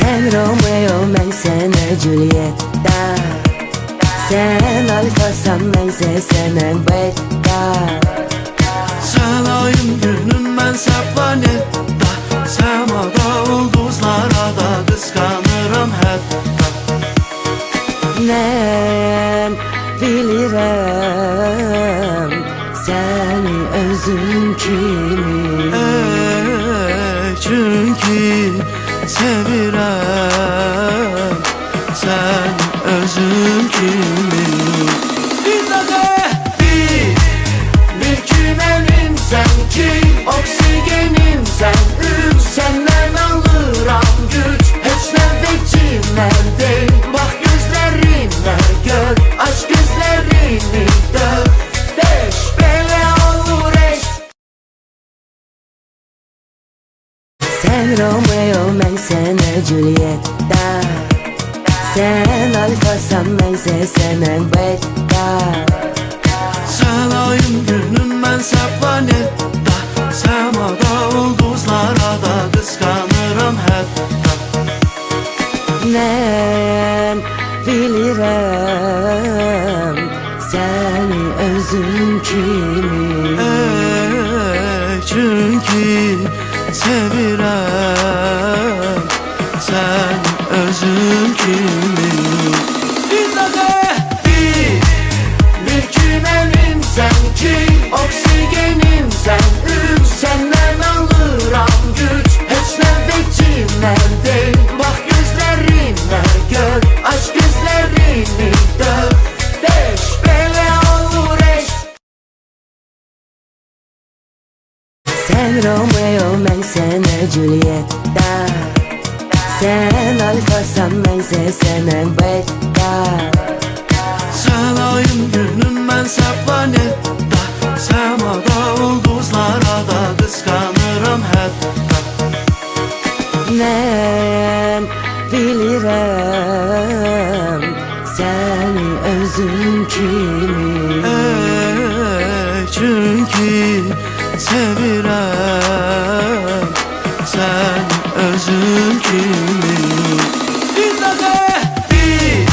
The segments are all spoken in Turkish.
Sen Romeo, ben sənə Julietta. Sen alfasan, mənsə sənə Betta Sen ayın günüm bense planetta Semada ulduzlara da kıskanırım hatta Mən bilirəm Səni özüm kimi? Ey, Çünkü sevirəm Sen özün kimi? Bir de bir Mülkümenim sen ki? Oksigenim sen Üç senden alıram güç. Hiç nefetimden değil Bak gözlerimle gör Aşk gözlerini dök Sen Romeo, mən sənə Julietta. Sen alfasan, mənsə sənə Betta. Sen ayın günüm bense planetta Semada ulduzlara da kıskanırım hatta Mən bilirəm Səni özüm kimi? Ey, Çünkü sevirəm Sen özün kimi Bir de bir Mülkümenim sen ki Oksigenim sen Üç senden alıram Sen Romeo, mən sənə Julietta. Sen alfasan, mənsə sənə Betta Sen ayın günüm bense planetta Semada ulduzlara da kıskanırım hatta Mən bilirəm Səni özüm kimi? Çünkü sevirəm Sen özün kimi? Bir de bir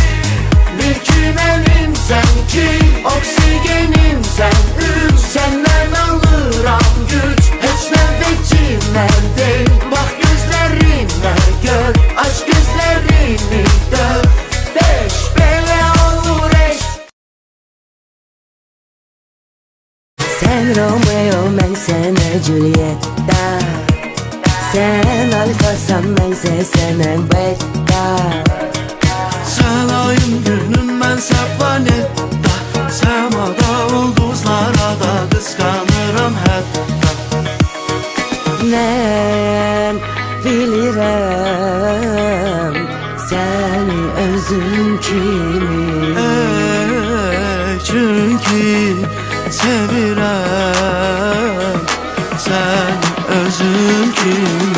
Mülkümenim sen ki Oksigenim sen Üç senden Romeo, mən sənə Julietta. Sen alfasan, mənsə sənə Betta Sen ayın günüm bense planetta Semada ulduzlara da kıskanırım hatta. Mən bilirəm Səni özüm kimi? Ey, Çünkü sevirəm Sen özün kimi